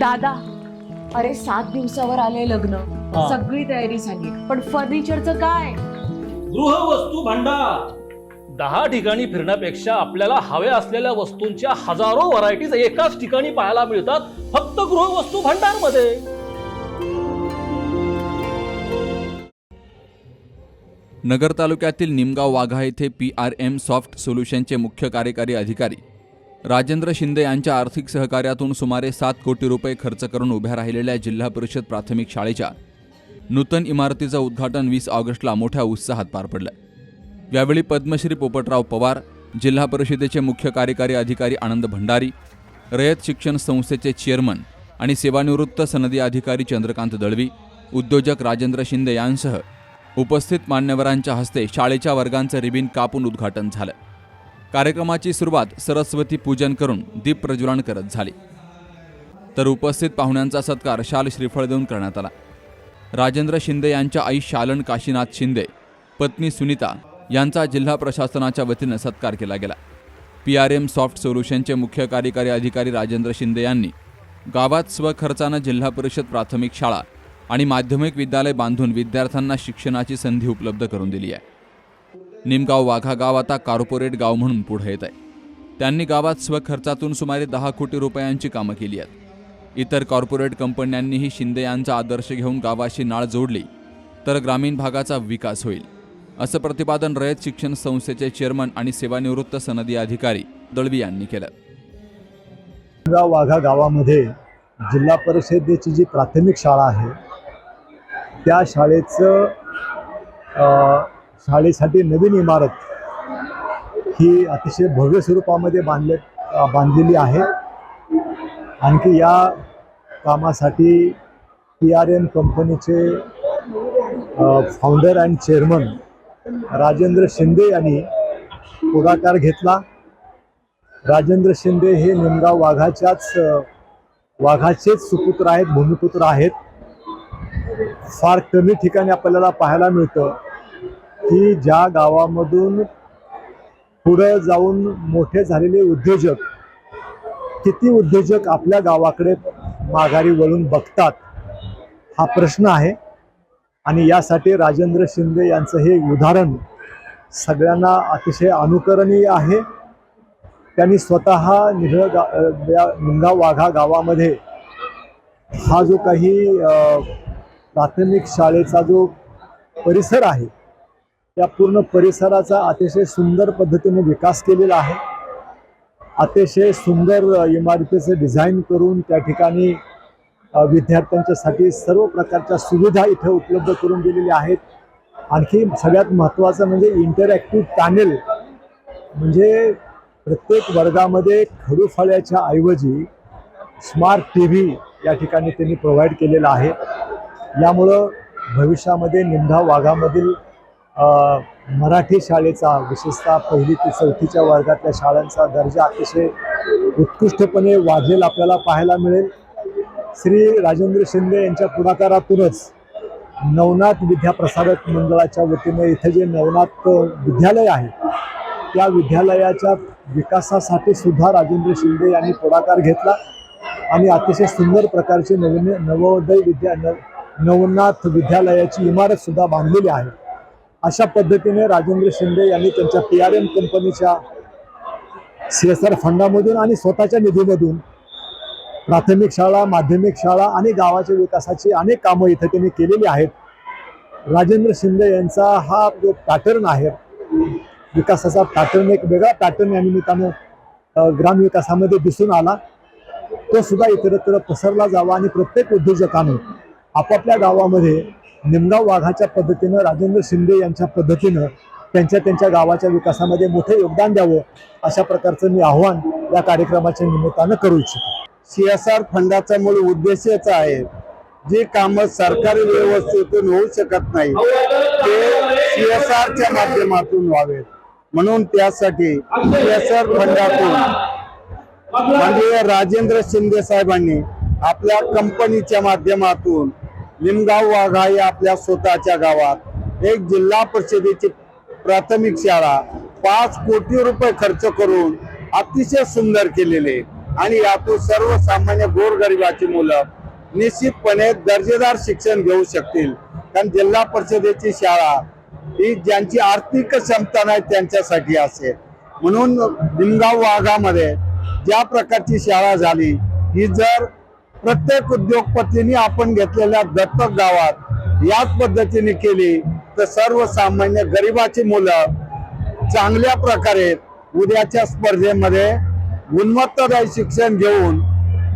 दादा अरे सात दिवसावर आले लग्न. हा. सगळी तयारी झाली. पण फर्निचरचं काय? गृहवस्तू भांडार. दहा ठिकाणी फिरण्यापेक्षा आपल्याला हव्या असलेल्या वस्तूंच्या हजारो व्हरायटीज एकाच ठिकाणी पाहायला मिळतात फक्त गृहवस्तू भांडारमध्ये नगर तालुक्यातील निमगाव वाघा येथे पी आर एम सॉफ्ट सोल्युशनचे मुख्य कार्यकारी अधिकारी राजेंद्र शिंदे यांच्या आर्थिक सहकार्यातून सुमारे सात कोटी रुपये खर्च करून उभ्या राहिलेल्या जिल्हा परिषद प्राथमिक शाळेच्या नूतन इमारतीचं उद्घाटन वीस ऑगस्टला मोठ्या उत्साहात पार पडलं. यावेळी पद्मश्री पोपटराव पवार जिल्हा परिषदेचे मुख्य कार्यकारी अधिकारी आनंद भंडारी रयत शिक्षण संस्थेचे चेअरमन आणि सेवानिवृत्त सनदी अधिकारी चंद्रकांत दळवी उद्योजक राजेंद्र शिंदे यांसह उपस्थित मान्यवरांच्या हस्ते शाळेच्या वर्गांचं रिबीन कापून उद्घाटन झालं. कार्यक्रमाची सुरुवात सरस्वती पूजन करून दीप प्रज्वलन करत झाली. तर उपस्थित पाहुण्यांचा सत्कार शाल श्रीफळ देऊन करण्यात आला. राजेंद्र शिंदे यांच्या आई शालन काशीनाथ शिंदे पत्नी सुनीता यांचा जिल्हा प्रशासनाच्या वतीनं सत्कार केला गेला. पी आर एम सॉफ्ट सोल्युशनचे मुख्य कार्यकारी अधिकारी राजेंद्र शिंदे यांनी गावात स्वखर्चानं जिल्हा परिषद प्राथमिक शाळा आणि माध्यमिक विद्यालय बांधून विद्यार्थ्यांना शिक्षणाची संधी उपलब्ध करून दिली आहे. निमगाव वाघा गाव आता कॉर्पोरेट गाव म्हणून पुढे येत आहे. त्यांनी गावात स्वखर्चातून सुमारे दहा कोटी रुपयांची कामं केली आहेत. इतर कॉर्पोरेट कंपन्यांनीही शिंदे यांचा आदर्श घेऊन गावाशी नाळ जोडली तर ग्रामीण भागाचा विकास होईल असं प्रतिपादन रयत शिक्षण संस्थेचे चेअरमन आणि सेवानिवृत्त सनदी अधिकारी दळवी यांनी केलं. गाव वाघा गावामध्ये जिल्हा परिषदेची जी प्राथमिक शाळा आहे त्या शाळेचं शाळेसाठी नवीन इमारत ही अतिशय भव्य स्वरूपामध्ये बांधले बांधलेली आहे. आणखी या कामासाठी पी आर एम कंपनीचे founder and chairman Rajendra Shinde यांनी पुढाकार घेतला. राजेंद्र शिंदे हे निमगाव वाघाच्याच वाघाचेच सुपुत्र आहेत भूमिपुत्र आहेत. फार कमी ठिकाणी आपल्याला पाहायला मिळतं. की ज्या गावामधून पुढं जाऊन मोठे झालेले उद्योजक किती उद्योजक आपल्या गावाकडे माघारी वळून बघतात हा प्रश्न आहे. आणि यासाठी राजेंद्र शिंदे यांचं हे उदाहरण सगळ्यांना अतिशय अनुकरणीय आहे. त्यांनी स्वतः निढळ गा या मुंगा वाघा गावामध्ये हा जो काही प्राथमिक शाळेचा जो परिसर आहे या पूर्ण परिसराचा अतिशय सुंदर पद्धतीने विकास केलेला आहे. अतिशय सुंदर इमारतीचे इमारतीचं डिझाईन करून त्या ठिकाणी विद्यार्थ्यांच्यासाठी सर्व प्रकारच्या सुविधा इथे उपलब्ध करून दिलेल्या आहेत. आणखी सगळ्यात महत्त्वाचं म्हणजे इंटरॅक्टिव्ह पॅनेल म्हणजे प्रत्येक वर्गामध्ये खडूफळ्याच्या ऐवजी स्मार्ट टी व्ही या ठिकाणी त्यांनी प्रोव्हाइड केलेला आहे. यामुळं भविष्यामध्ये निमधा वाघामधील मराठी शाळेचा विशेषतः पहिली ते चौथीच्या वर्गातल्या शाळांचा दर्जा अतिशय उत्कृष्टपणे वाढलेला आपल्याला पाहायला मिळेल. श्री राजेंद्र शिंदे यांच्या पुढाकारातूनच नवनाथ विद्याप्रसारक मंडळाच्या वतीने इथे जे नवनाथ विद्यालय आहे त्या विद्यालयाच्या विकासासाठी सुद्धा राजेंद्र शिंदे यांनी पुढाकार घेतला आणि अतिशय सुंदर प्रकारचे नवीन नवोदय विद्या न नवनाथ विद्यालयाची इमारत सुद्धा बांधलेली आहे. अशा पद्धतीने राजेंद्र शिंदे यांनी त्यांच्या पी आर एम कंपनीच्या सी एस आर फंडामधून आणि स्वतःच्या निधीमधून प्राथमिक शाळा माध्यमिक शाळा आणि गावाच्या विकासाची अनेक कामं इथे त्यांनी केलेली आहेत. राजेंद्र शिंदे यांचा हा जो पॅटर्न आहे विकासाचा पॅटर्न एक वेगळा पॅटर्न या निमित्तानं ग्रामविकासामध्ये दिसून आला. तो सुद्धा इतरत्र पसरला जावा आणि प्रत्येक उद्योजकाने आपापल्या गावामध्ये निमगाव वाघाच्या पद्धतीनं राजेंद्र शिंदे यांच्या पद्धतीनं त्यांच्या त्यांच्या गावाच्या विकासामध्ये मोठे योगदान द्यावं अशा प्रकारचं मी आव्हान या कार्यक्रमाच्या निमित्तानं करू इच्छितो. सी एस आर फंडाचा मूळ उद्देशच आहे. जी कामं सरकारी व्यवस्थेतून होऊ शकत नाही ते सी एस आरच्या माध्यमातून व्हावेत. म्हणून त्यासाठी सी एस आर फंडातून म्हणजे राजेंद्र शिंदे साहेबांनी आपल्या कंपनीच्या माध्यमातून लिमगाव वाघा या आपल्या स्वतःच्या गावात. एक जिल्हा परिषदेची प्राथमिक शाळा पाच कोटी रुपये खर्च करून अतिशय सुंदर केलेले आणि यातून सर्वसामान्य गोरगरिबाची मुलं निश्चितपणे दर्जेदार शिक्षण घेऊ शकतील. कारण जिल्हा परिषदेची शाळा ही ज्यांची आर्थिक क्षमता नाही त्यांच्यासाठी असेल. म्हणून निमगाव वाघामध्ये ज्या प्रकारची शाळा झाली ही जर प्रत्येक उद्योगपतींनी आपण घेतलेल्या दत्तक गावात याच पद्धतीने केली तर सर्वसामान्य गरिबाची मुलं चांगल्या प्रकारे उद्याच्या स्पर्धेमध्ये गुणवत्तादायी शिक्षण घेऊन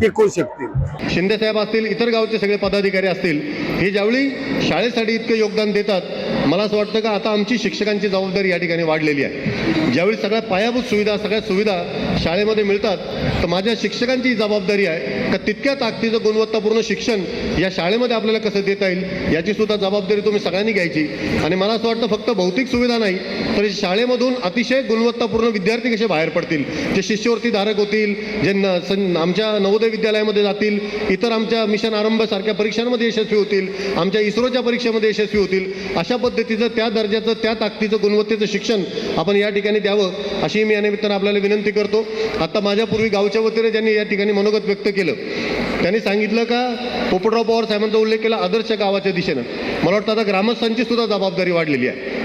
टिकू शकतील. शिंदे साहेब असतील इतर गावचे सगळे पदाधिकारी असतील हे ज्यावेळी शाळेसाठी इतकं योगदान देतात मला असं वाटतं का आता आमची शिक्षकांची जबाबदारी या ठिकाणी वाढलेली आहे. ज्यावेळी सगळ्या पायाभूत सुविधा सगळ्या सुविधा शाळेमध्ये मिळतात तर माझ्या शिक्षकांची जबाबदारी आहे का तितक्या ताकदीचं गुणवत्तापूर्ण शिक्षण या शाळेमध्ये आपल्याला कसं देता येईल याची सुद्धा जबाबदारी तुम्ही सगळ्यांनी घ्यायची. आणि मला असं वाटतं फक्त भौतिक सुविधा नाही तर शाळेमधून अतिशय गुणवत्तापूर्ण विद्यार्थी कसे बाहेर पडतील? जे शिष्यवृत्ती धारक होतील जे आमच्या नवोदय विद्यालयामध्ये जातील इतर आमच्या मिशन आरंभ सारख्या परीक्षांमध्ये यशस्वी होतील आमच्या इस्रोच्या परीक्षेमध्ये यशस्वी होतील अशा पद्धतीचं त्या दर्जाचं त्या ताकदीचं गुणवत्तेचं शिक्षण आपण या ठिकाणी द्यावं अशी मी या निमित्तानं आपल्याला विनंती करतो. आता माझ्यापूर्वी गावच्या वतीने ज्यांनी या ठिकाणी मनोगत व्यक्त केलं त्यांनी सांगितलं का पोपटराव पवार साहेबांचा उल्लेख केला आदर्श गावाच्या दिशेनं. मला वाटतं आता ग्रामस्थांची सुद्धा जबाबदारी वाढलेली आहे.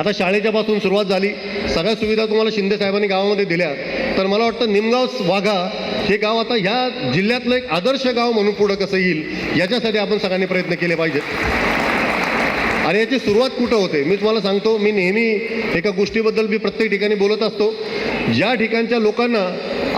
आता शाळेच्या पासून सुरुवात झाली. सगळ्या सुविधा तुम्हाला शिंदे साहेबांनी गावामध्ये दिल्या. तर मला वाटतं निमगाव वाघा हे गाव आता ह्या जिल्ह्यातलं एक आदर्श गाव म्हणून पुढं कसं येईल याच्यासाठी आपण सगळ्यांनी प्रयत्न केले पाहिजेत. आणि याची सुरुवात कुठं होते? मी तुम्हाला सांगतो मी नेहमी एका गोष्टीबद्दल मी प्रत्येक ठिकाणी बोलत असतो. ज्या ठिकाणच्या लोकांना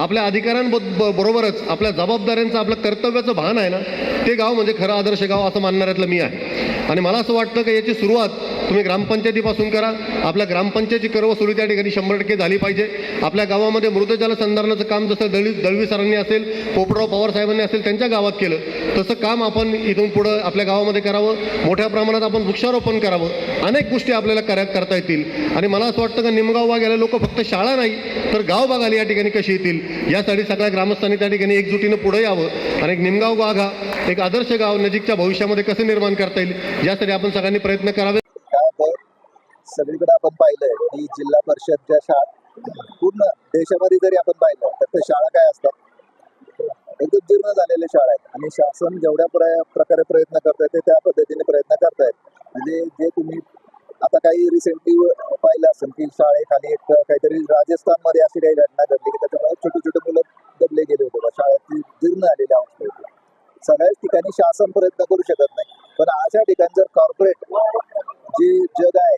आपल्या अधिकारांबरोबरच आपल्या जबाबदाऱ्यांचं आपलं कर्तव्याचं भान आहे ना ते गाव म्हणजे खरं आदर्श गाव असं मानणाऱ्यातलं मी आहे. आणि मला असं वाटतं की याची सुरुवात तुम्ही ग्रामपंचायतीपासून करा. आपल्या ग्रामपंचायतीची सुरू त्या ठिकाणी शंभर टक्के झाली पाहिजे. आपल्या गावामध्ये मृतजल संधारणाचं काम जसं दळवी दळवी सरांनी असेल पोपटराव पवार साहेबांनी असेल त्यांच्या गावात केलं तसं काम आपण इथून पुढं आपल्या गावामध्ये करावं. मोठ्या प्रमाणात आपण वृक्षारोपण करावं. अनेक गोष्टी आपल्याला करा करता येतील. आणि मला असं वाटतं का निमगाव भाग याला लोक फक्त शाळा नाही तर गाव बागाला या ठिकाणी कशी येतील? यासाठी सगळ्या ग्रामस्थांनी त्या ठिकाणी एकजुटीनं पुढे यावं. आणि एक निमगाव भाग हा एक आदर्श गाव नजीकच्या भविष्यामध्ये कसं निर्माण करता येईल यासाठी आपण सगळ्यांनी प्रयत्न करावे. सगळीकडे आपण पाहिलंय की जिल्हा परिषदच्या शाळा पूर्ण देशामध्ये जरी आपण पाहिलं तर त्या शाळा काय असतात? एकदम जीर्ण झालेल्या शाळा आहेत. आणि शासन जेवढ्या प्रकारे प्रयत्न करतायत ते त्या पद्धतीने प्रयत्न करतायत म्हणजे जे तुम्ही आता काही रिसेंटली पाहिलं असेल की शाळेखाली एक काहीतरी राजस्थानमध्ये अशी काही घटना घडली की त्याच्यामुळे छोटे छोटे मुलं दबले गेले होते शाळेत जीर्ण आलेली अंश होते. सगळ्याच ठिकाणी शासन प्रयत्न करू शकत नाही. पण अशा ठिकाणी जर कॉर्पोरेट जे जग आहे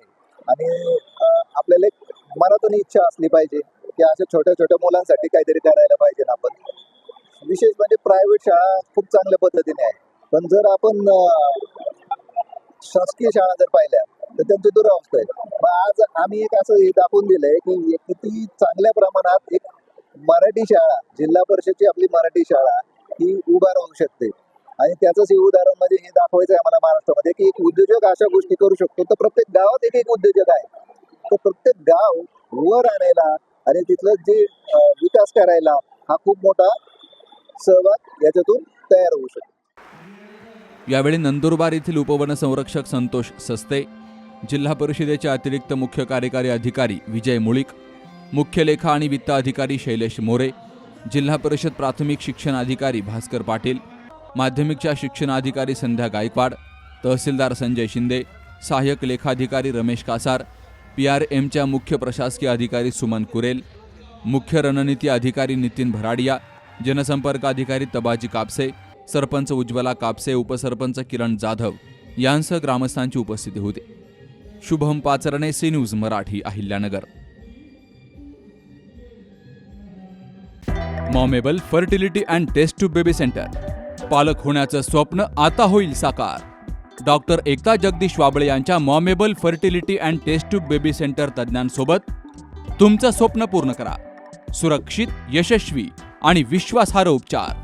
आणि आपल्याला एक मनातून इच्छा असली पाहिजे की अशा छोट्या छोट्या मुलांसाठी काहीतरी करायला पाहिजे ना आपण. विशेष म्हणजे प्रायव्हेट शाळा खूप चांगल्या पद्धतीने आहे. पण जर आपण शासकीय शाळा जर पाहिल्या तर त्यांची दुरावस्था आहे मग आज आम्ही एक असं हे दाखवून दिलंय की किती चांगल्या प्रमाणात एक मराठी शाळा जिल्हा परिषदची आपली मराठी शाळा ही उभा राहू शकते. आणि त्याचंच हे उदाहरण म्हणजे हे दाखवायचं आहे आम्हाला महाराष्ट्रामध्ये की एक उद्योजक अशा गोष्टी करू शकतो. तर प्रत्येक गावात एक एक उद्योजक आहे. तर प्रत्येक गाव वर आणायला आणि तिथलं जे विकास करायला हा खूप मोठा सहभाग याच्यातून यावेळी नंदुरबार येथील उपवन संरक्षक संतोष सस्ते जिल्हा परिषदेचे अतिरिक्त मुख्य कार्यकारी अधिकारी विजय मुळीक मुख्य लेखा आणि वित्त अधिकारी शैलेश मोरे जिल्हा परिषद प्राथमिक शिक्षण अधिकारी भास्कर पाटील माध्यमिकच्या शिक्षणाधिकारी संध्या गायकवाड तहसीलदार संजय शिंदे सहाय्यक लेखाधिकारी रमेश कासार पी आर एमच्या मुख्य प्रशासकीय अधिकारी सुमन कुरेल मुख्य रणनीती अधिकारी नितीन भराडिया जनसंपर्क अधिकारी तबाजी कापसे सरपंच उज्ज्वला कापसे उपसरपंच किरण जाधव यांसह ग्रामस्थांची उपस्थिती होती. Shubham Pacharne C News Marathi Ahilyanagar. Momable fertility and test tube baby centre. पालक होण्याचं स्वप्न आता होईल साकार. डॉक्टर एकता जगदीश वाबळे यांच्या Momable fertility and test tube baby centre तज्ज्ञांसोबत तुमचं स्वप्न पूर्ण करा. सुरक्षित यशस्वी आणि विश्वासार्ह उपचार.